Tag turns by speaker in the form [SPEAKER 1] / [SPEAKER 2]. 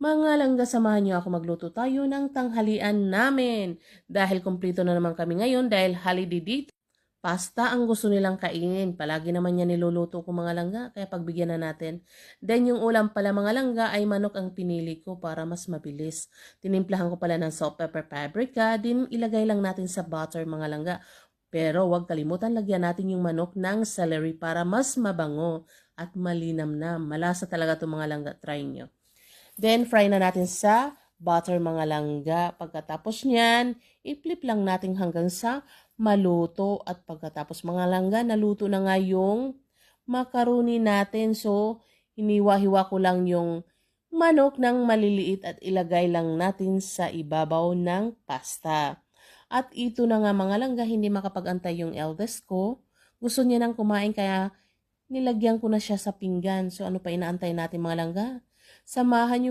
[SPEAKER 1] Mga langga, samahan niyo ako magluto tayo ng tanghalian namin. Dahil kumplito na naman kami ngayon dahil holiday dito. Pasta ang gusto nilang kainin. Palagi naman yan niluluto ko mga langga, kaya pagbigyan na natin. Then yung ulam pala mga langga ay manok ang pinili ko para mas mabilis. Tinimplahan ko pala ng salt, pepper, paprika, din ilagay lang natin sa butter mga langga. Pero huwag kalimutan lagyan natin yung manok ng celery para mas mabango at malinam na. Malasa talaga itong mga langga. Try nyo. Then, fry na natin sa butter mga langga. Pagkatapos niyan, i-flip lang natin hanggang sa maluto. At pagkatapos mga langga, naluto na nga yung macaroni natin. So, hiniwa-hiwa ko lang yung manok ng maliliit at ilagay lang natin sa ibabaw ng pasta. At ito na nga mga langga, hindi makapag-antay yung eldest ko. Gusto niya nang kumain kaya nilagyan ko na siya sa pinggan. So ano pa inaantay natin mga langga? Samahan niyo